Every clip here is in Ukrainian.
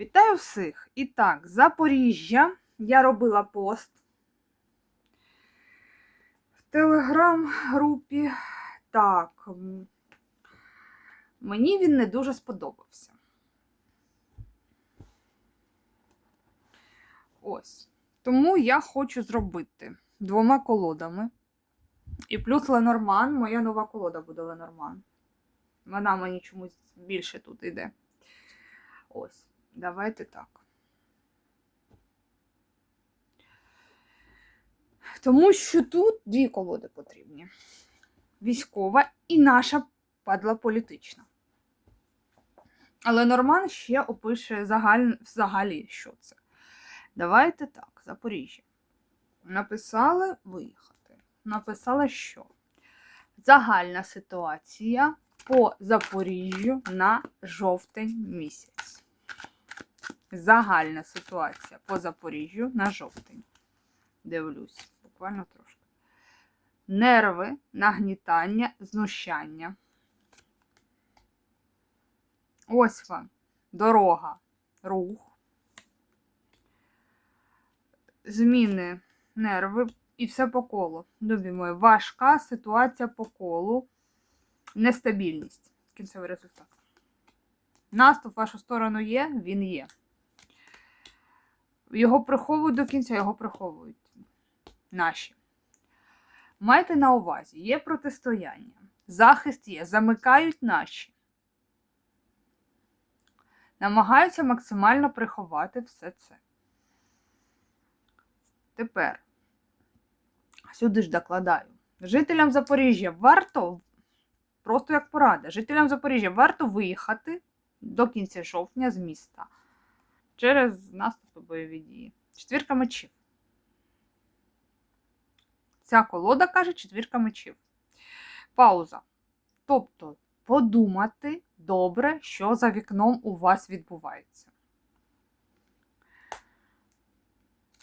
Вітаю всіх! І так, Запоріжжя. Я робила пост в телеграм-групі. Так, мені він не дуже сподобався. Ось. Тому я хочу зробити двома колодами. І плюс Ленорман, моя нова колода буде Ленорман. Вона мені чомусь більше тут йде. Ось. Давайте так. Тому що тут дві колоди потрібні: військова і наша падла політична. Але Норман ще опише загаль... взагалі, що це. Давайте так, Запоріжжя. Написали виїхати. Написали, що загальна ситуація по Запоріжжю на жовтень місяць загальна ситуація по Запоріжжю на жовтень. Дивлюсь, буквально трошки. Нерви, нагнітання, знущання. Ось вам. Дорога, рух. Зміни, нерви і все по колу. Любі мої, важка ситуація по колу. Нестабільність. Кінцевий результат. Наступ в вашу сторону є, він є. Його приховують до кінця, його приховують наші. Майте на увазі, є протистояння, захист є, замикають наші. Намагаються максимально приховати все це. Тепер, сюди ж докладаю. Жителям Запоріжжя варто, просто як порада, жителям Запоріжжя варто виїхати до кінця жовтня з міста через наступи бойові дії. Четвірка мечів. Ця колода каже четвірка мечів. Пауза. Тобто подумати добре, що за вікном у вас відбувається.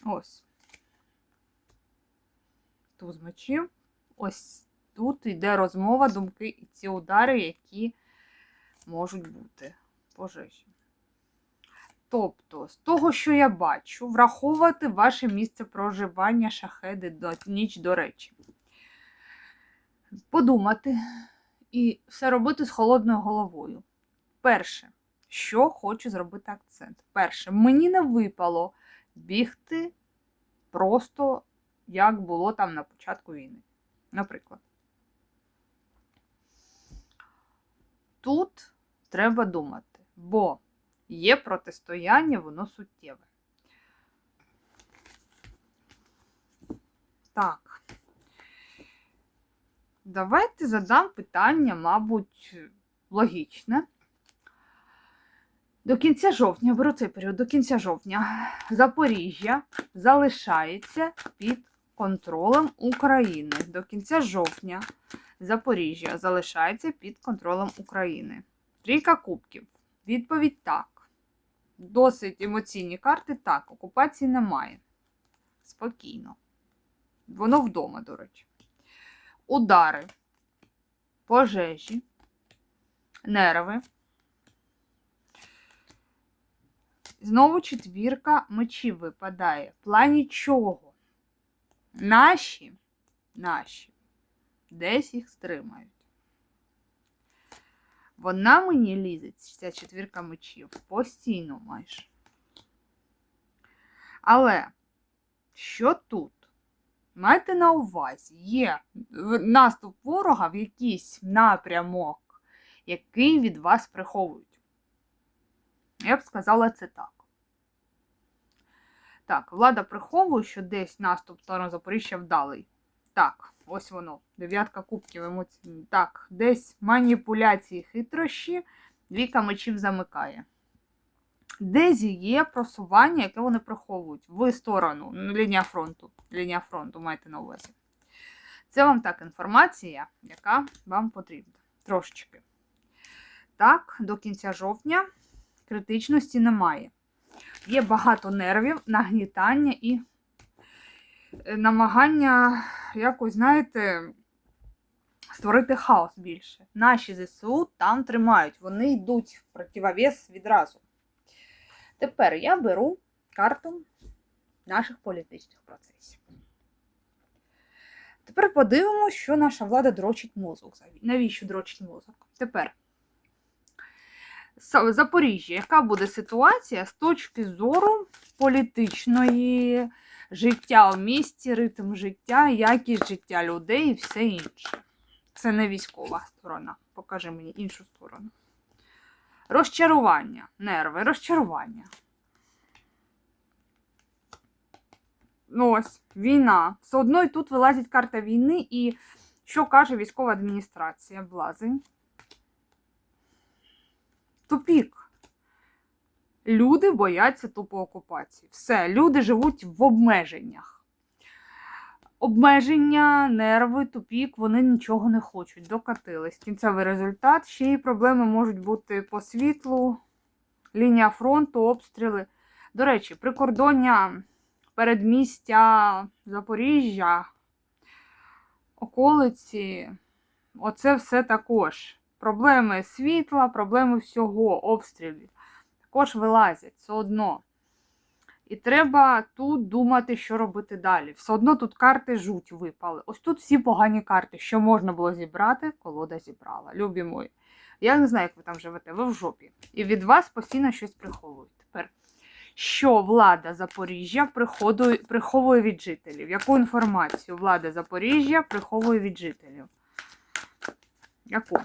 Ось. Туз мечів. Ось тут йде розмова, думки і ці удари, які можуть бути пожежі. Тобто, з того, що я бачу, враховувати ваше місце проживання шахеди до ніч до речі. Подумати і все робити з холодною головою. Перше, що хочу зробити акцент. Перше, мені не випало бігти просто як було там на початку війни. Наприклад. Тут треба думати, бо є протистояння, воно суттєве. Так. Давайте задам питання, мабуть, логічне. До кінця жовтня, беру цей період, до кінця жовтня Запоріжжя залишається під контролем України. До кінця жовтня Запоріжжя залишається під контролем України. Трійка кубків. Відповідь так. Досить емоційні карти так. Окупації немає. Спокійно. Воно вдома, до речі. Удари, пожежі, нерви. Знову четвірка мечів випадає. В плані чого? Наші, наші, десь їх стримають. Вона мені лізе, ця четвірка мечів, постійно майже. Але, що тут? Майте на увазі, є наступ ворога в якийсь напрямок, який від вас приховують. Я б сказала це так. Так, влада приховує, що десь наступ сторону Запоріжжя вдалий. Так, ось воно. Дев'ятка кубків емоційні. Так, десь маніпуляції хитрощі, двійка мечів замикає. Десь є просування, яке вони приховують в сторону, ну, лінія фронту. Лінія фронту, маєте на увазі. Це вам так інформація, яка вам потрібна. Трошечки. Так, до кінця жовтня критичності немає. Є багато нервів, нагнітання і е, намагання якось, знаєте, створити хаос більше. Наші ЗСУ там тримають, вони йдуть в противовес відразу. Тепер я беру карту наших політичних процесів. Тепер подивимося, що наша влада дрочить мозок. Навіщо дрочить мозок? Тепер Запоріжжя, яка буде ситуація з точки зору політичної життя в місті, ритм життя, якість життя людей і все інше. Це не військова сторона. Покажи мені іншу сторону. Розчарування, нерви, розчарування. Ну ось, війна. Все одно і тут вилазить карта війни, і що каже військова адміністрація? Блазень. Тупік. Люди бояться тупо окупації. Все, люди живуть в обмеженнях. Обмеження, нерви, тупік, вони нічого не хочуть, докатились. Кінцевий результат. Ще й проблеми можуть бути по світлу, лінія фронту, обстріли. До речі, прикордоння передмістя Запоріжжя, околиці, оце все також. Проблеми світла, проблеми всього, обстрілів. Також вилазять все одно. І треба тут думати, що робити далі. Все одно тут карти жуть випали. Ось тут всі погані карти, що можна було зібрати, колода зібрала. Любі мої. Я не знаю, як ви там живете, ви в жопі. І від вас постійно щось приховують. Тепер, що влада Запоріжжя приховує від жителів? Яку інформацію влада Запоріжжя приховує від жителів? Яку?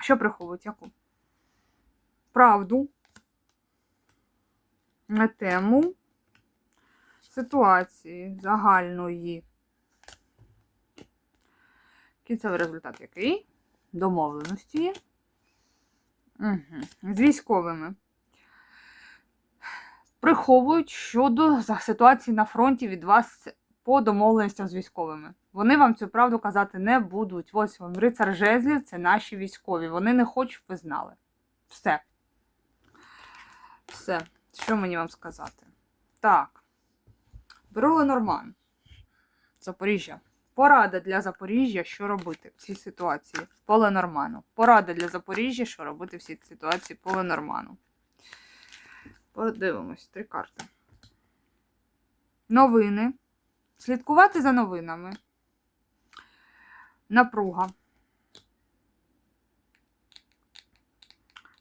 Що приховують? Яку? Правду на тему ситуації загальної. Кінцевий результат який? Домовленості. Угу. З військовими. Приховують щодо ситуації на фронті від вас по домовленостям з військовими. Вони вам цю правду казати не будуть. Ось вам рицар жезлів це наші військові. Вони не хочуть, ви знали. Все. Все. Що мені вам сказати? Так. Беру Ленорман. Запоріжжя. Порада для Запоріжжя, що робити в цій ситуації по Ленорману. Порада для Запоріжжя, що робити в цій ситуації по Ленорману. Подивимось, три карти. Новини. Слідкувати за новинами. Напруга.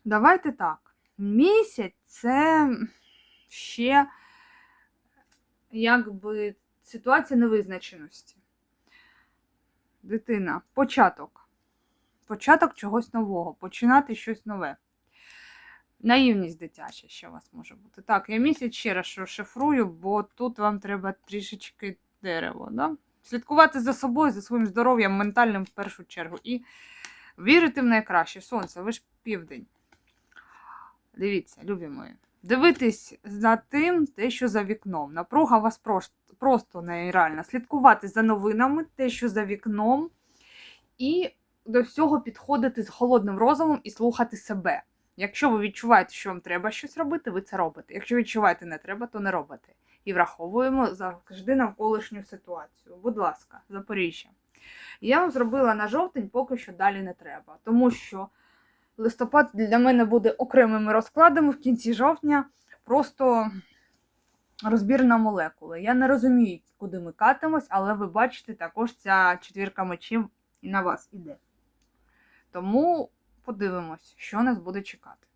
Давайте так. Місяць це ще якби ситуація невизначеності. Дитина. Початок. Початок чогось нового. Починати щось нове. Наївність дитяча, що у вас може бути. Так, я місяць ще раз розшифрую, бо тут вам треба трішечки дерево. Да? Слідкувати за собою, за своїм здоров'ям ментальним в першу чергу. І вірити в найкраще. Сонце, ви ж південь. Дивіться, любі мої. Дивитись за тим, те, що за вікном. Напруга вас просто, просто нереальна. Слідкувати за новинами, те, що за вікном, і до всього підходити з холодним розумом і слухати себе. Якщо ви відчуваєте, що вам треба щось робити, ви це робите. Якщо відчуваєте не треба, то не робите. І враховуємо завжди навколишню ситуацію. Будь ласка, Запоріжжя. Я вам зробила на жовтень, поки що далі не треба. Тому що листопад для мене буде окремими розкладами в кінці жовтня. Просто розбір на молекули. Я не розумію, куди ми катимось, але ви бачите, також ця четвірка мечів і на вас іде. Тому подивимось, що нас буде чекати.